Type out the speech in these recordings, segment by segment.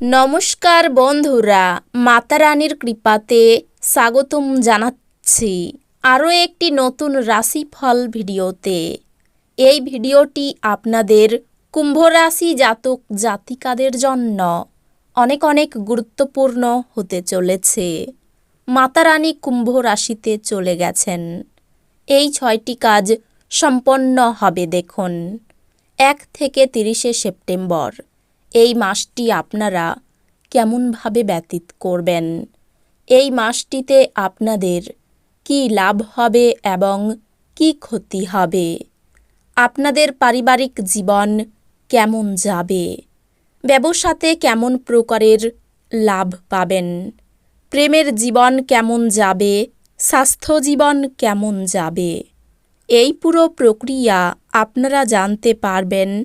নমস্কার বন্ধুরা মাতা রানীর কৃপাতে স্বাগতম জানাচ্ছি আরও একটি নতুন রাশিফল ভিডিওতে। এই ভিডিওটি আপনাদের কুম্ভ রাশি জাতক জাতিকাদের জন্য অনেক অনেক গুরুত্বপূর্ণ হতে চলেছে। মাতা রানী কুম্ভ রাশিতে চলে গেছেন। এই ছয়টি কাজ সম্পন্ন হবে দেখুন। এক থেকে তিরিশে সেপ্টেম্বর। এই মাসটি আপনারা কেমনভাবে ব্যতীত করবেন? এই মাসটিতে আপনাদের কি লাভ হবে এবং কি ক্ষতি হবে? আপনাদের পারিবারিক জীবন কেমন যাবে? ব্যবসাতে কেমন প্রকারের লাভ পাবেন? প্রেমের জীবন কেমন যাবে? স্বাস্থ্য জীবন কেমন যাবে? এই পুরো প্রক্রিয়া আপনারা জানতে পারবেন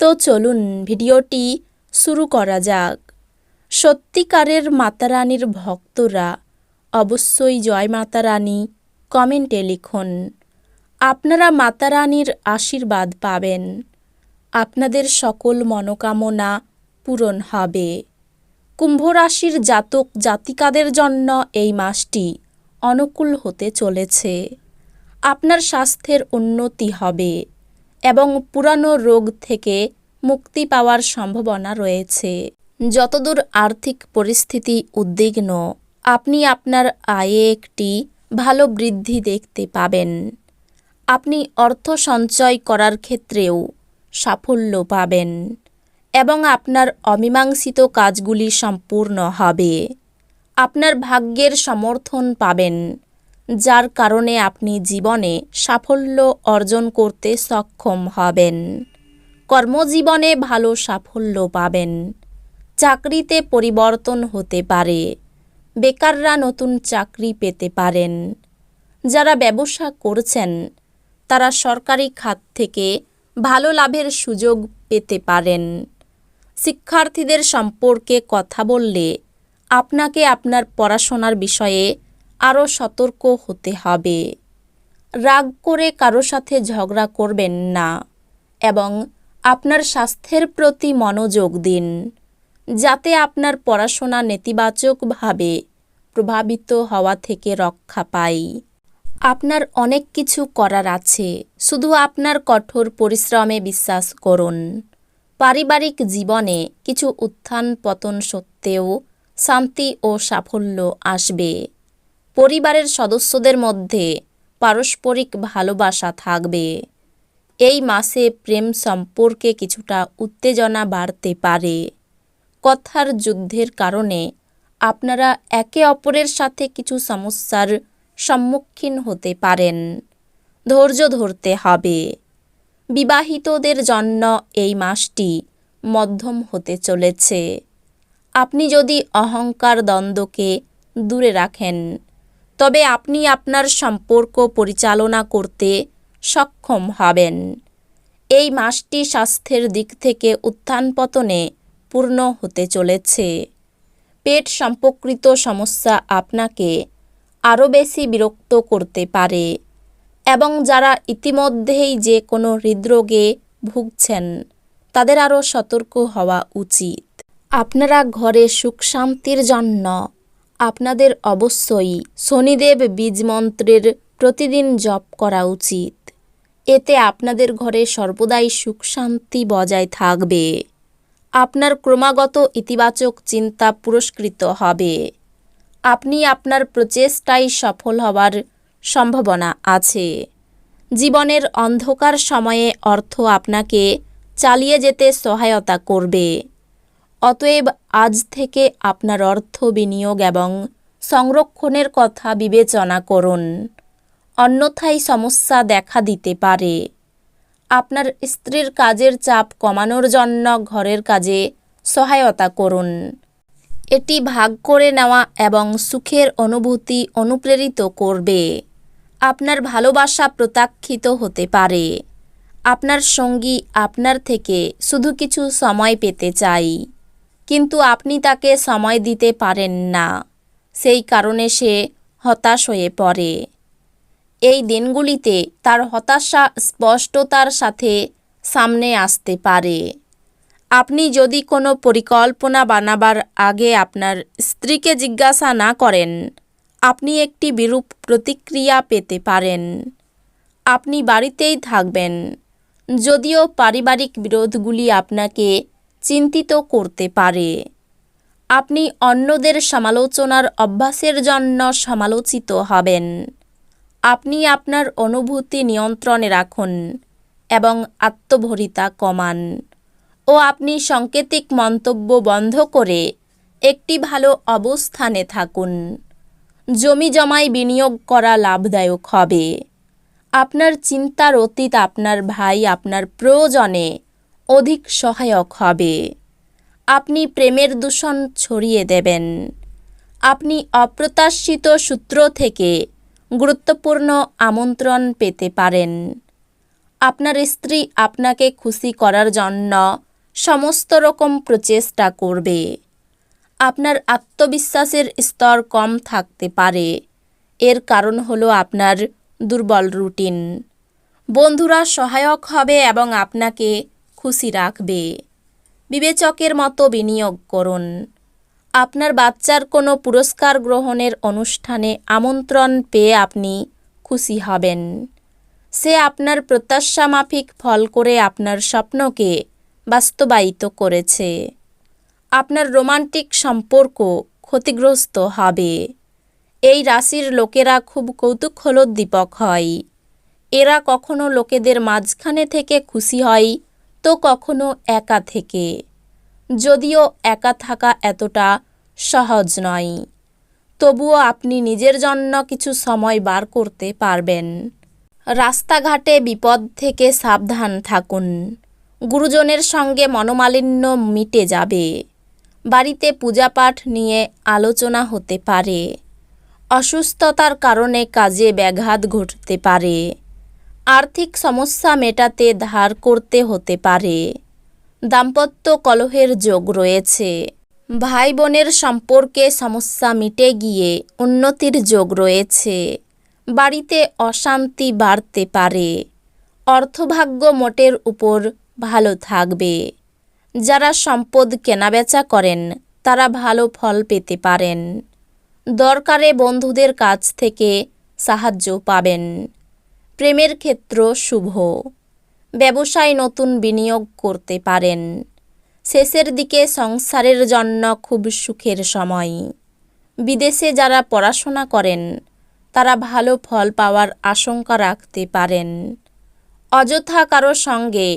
তো চলুন ভিডিওটি শুরু করা যাক। সত্যিকারের মাতারানীর ভক্তরা অবশ্যই জয় মাতারানী কমেন্টে লিখুন। আপনারা মাতারানীর আশীর্বাদ পাবেন। আপনাদের সকল মনোকামনা পূরণ হবে। কুম্ভ রাশির জাতক জাতিকাদের জন্য এই মাসটি অনুকূল হতে চলেছে। আপনার স্বাস্থ্যের উন্নতি হবে। এবং পুরানো রোগ থেকে মুক্তি পাওয়ার সম্ভাবনা রয়েছে। যতদূর আর্থিক পরিস্থিতি উদ্বিগ্ন, আপনি আপনার আয়ে একটি ভালো বৃদ্ধি দেখতে পাবেন। আপনি অর্থ সঞ্চয় করার ক্ষেত্রেও সাফল্য পাবেন এবং আপনার অমীমাংসিত কাজগুলি সম্পূর্ণ হবে। আপনার ভাগ্যের সমর্থন পাবেন। যার কারণে আপনি জীবনে সাফল্য অর্জন করতে সক্ষম হবেন। কর্মজীবনে ভালো সাফল্য পাবেন। চাকরিতে পরিবর্তন হতে পারে। বেকাররা নতুন চাকরি পেতে পারেন। যারা ব্যবসা করছেন, তারা সরকারি খাত থেকে ভালো লাভের সুযোগ পেতে পারেন। শিক্ষার্থীদের সম্পর্কে কথা বললে আপনাকে আপনার পড়াশোনার বিষয়ে আরও সতর্ক হতে হবে। রাগ করে কারও সাথে ঝগড়া করবেন না এবং আপনার স্বাস্থ্যের প্রতি মনোযোগ দিন, যাতে আপনার পড়াশোনা নেতিবাচকভাবে প্রভাবিত হওয়া থেকে রক্ষা পাই। আপনার অনেক কিছু করার আছে, শুধু আপনার কঠোর পরিশ্রমে বিশ্বাস করুন। পারিবারিক জীবনে কিছু উত্থান পতন সত্ত্বেও শান্তি ও সাফল্য আসবে। পরিবারের সদস্যদের মধ্যে পারস্পরিক ভালোবাসা থাকবে। এই মাসে প্রেম সম্পর্কে কিছুটা উত্তেজনা বাড়তে পারে। কথার যুদ্ধের কারণে আপনারা একে অপরের সাথে কিছু সমস্যার সম্মুখীন হতে পারেন। ধৈর্য ধরতে হবে। বিবাহিতদের জন্য এই মাসটি মধ্যম হতে চলেছে। আপনি যদি অহংকার দ্বন্দ্বকে দূরে রাখেন তবে আপনি আপনার সম্পর্ক পরিচালনা করতে সক্ষম হবেন। এই মাসটি স্বাস্থ্যের দিক থেকে উত্থান পতনে পূর্ণ হতে চলেছে। পেট সম্পর্কিত সমস্যা আপনাকে আরও বেশি বিরক্ত করতে পারে এবং যারা ইতিমধ্যেই যে কোনো হৃদরোগে ভুগছেন, তাদের আরও সতর্ক হওয়া উচিত। আপনারা ঘরে সুখ শান্তির জন্য আপনাদের অবশ্যই শনিদেব বীজ মন্ত্রের প্রতিদিন জপ করা উচিত। এতে আপনাদের ঘরে সর্বদাই সুখ শান্তি বজায় থাকবে। আপনার ক্রমাগত ইতিবাচক চিন্তা পুরস্কৃত হবে। আপনি আপনার প্রচেষ্টায় সফল হওয়ার সম্ভাবনা আছে। জীবনের অন্ধকার সময়ে অর্থ আপনাকে চালিয়ে যেতে সহায়তা করবে। অতএব আজ থেকে আপনার অর্থ বিনিয়োগ এবং সংরক্ষণের কথা বিবেচনা করুন। অন্যথায় সমস্যা দেখা দিতে পারে। আপনার স্ত্রীর কাজের চাপ কমানোর জন্য ঘরের কাজে সহায়তা করুন। এটি ভাগ করে নেওয়া এবং সুখের অনুভূতি অনুপ্রেরিত করবে। আপনার ভালোবাসা প্রত্যাখ্যিত হতে পারে। আপনার সঙ্গী আপনার থেকে শুধু কিছু সময় পেতে চাই। কিন্তু আপনি তাকে সময় দিতে পারেন না। সেই কারণে সে হতাশ হয়ে পড়ে। এই দিনগুলিতে তার হতাশা স্পষ্টতার সাথে সামনে আসতে পারে। আপনি যদি কোনো পরিকল্পনা বানাবার আগে আপনার স্ত্রীকে জিজ্ঞাসা না করেন, আপনি একটি বিরূপ প্রতিক্রিয়া পেতে পারেন। আপনি বাড়িতেই থাকবেন। যদিও পারিবারিক বিরোধগুলি আপনাকে চিন্তিত করতে পারে। আপনি অন্যদের সমালোচনার অভ্যাসের জন্য সমালোচিত হবেন। আপনি আপনার অনুভূতি নিয়ন্ত্রণে রাখুন এবং আত্মভরিতা কমান ও আপনি সাংকেতিক মন্তব্য বন্ধ করে একটি ভালো অবস্থানে থাকুন। জমি জমায় বিনিয়োগ করা লাভদায়ক হবে। আপনার চিন্তার অতীত আপনার ভাই আপনার প্রয়োজনে অধিক সহায়ক হবে। আপনি প্রেমের দূষণ ছড়িয়ে দেবেন। আপনি অপ্রত্যাশিত সূত্র থেকে গুরুত্বপূর্ণ আমন্ত্রণ পেতে পারেন। আপনার স্ত্রী আপনাকে খুশি করার জন্য সমস্ত রকম প্রচেষ্টা করবে। আপনার আত্মবিশ্বাসের স্তর কম থাকতে পারে। এর কারণ হলো আপনার দুর্বল রুটিন। বন্ধুরা সহায়ক হবে এবং আপনাকে খুশি রাখবে বিবেচকের মতো বিনিয়োগ করুন। আপনার বাচ্চার কোনো পুরস্কার গ্রহণের অনুষ্ঠানে আমন্ত্রণ পেয়ে আপনি খুশি হবেন। সে আপনার প্রত্যাশা মাফিক ফল করে আপনার স্বপ্নকে বাস্তবায়িত করেছে। আপনার রোমান্টিক সম্পর্ক ক্ষতিগ্রস্ত হবে। এই রাশির লোকেরা খুব কৌতূহলোদ্দীপক হয়। এরা কখনো লোকেদের মাঝখানে থেকে খুশি হয় তো কখনো একা থেকে। যদিও একা থাকা এতটা সহজ নয়। তবুও আপনি নিজের জন্য কিছু সময় বার করতে পারবেন। রাস্তাঘাটে বিপদ থেকে সাবধান থাকুন। গুরুজনের সঙ্গে মনোমালিন্য মিটে যাবে। বাড়িতে পূজাপাঠ নিয়ে আলোচনা হতে পারে। অসুস্থতার কারণে কাজে ব্যাঘাত ঘটতে পারে। আর্থিক সমস্যা মেটাতে ধার করতে হতে পারে। দাম্পত্য কলহের যোগ রয়েছে। ভাই বোনের সম্পর্কে সমস্যা মিটে গিয়ে উন্নতির যোগ রয়েছে। বাড়িতে অশান্তি বাড়তে পারে। অর্থভাগ্য মোটের উপর ভালো থাকবে। যারা সম্পদ কেনাবেচা করেন, তারা ভালো ফল পেতে পারেন। দরকারে বন্ধুদের কাছ থেকে সাহায্য পাবেন। প্রেমের ক্ষেত্র শুভ। ব্যবসায় নতুন বিনিয়োগ করতে পারেন। শেষের দিকে সংসারের জন্য খুব সুখের সময়। বিদেশে যারা পড়াশোনা করেন, তারা ভালো ফল পাওয়ার আশঙ্কা রাখতে পারেন। অযথা কারও সঙ্গে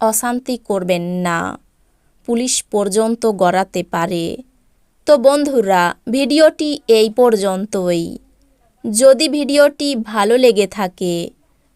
অশান্তি করবেন না। পুলিশ পর্যন্ত গড়াতে পারে। তো বন্ধুরা, ভিডিওটি এই পর্যন্তই। যদি ভিডিওটি ভালো লেগে থাকে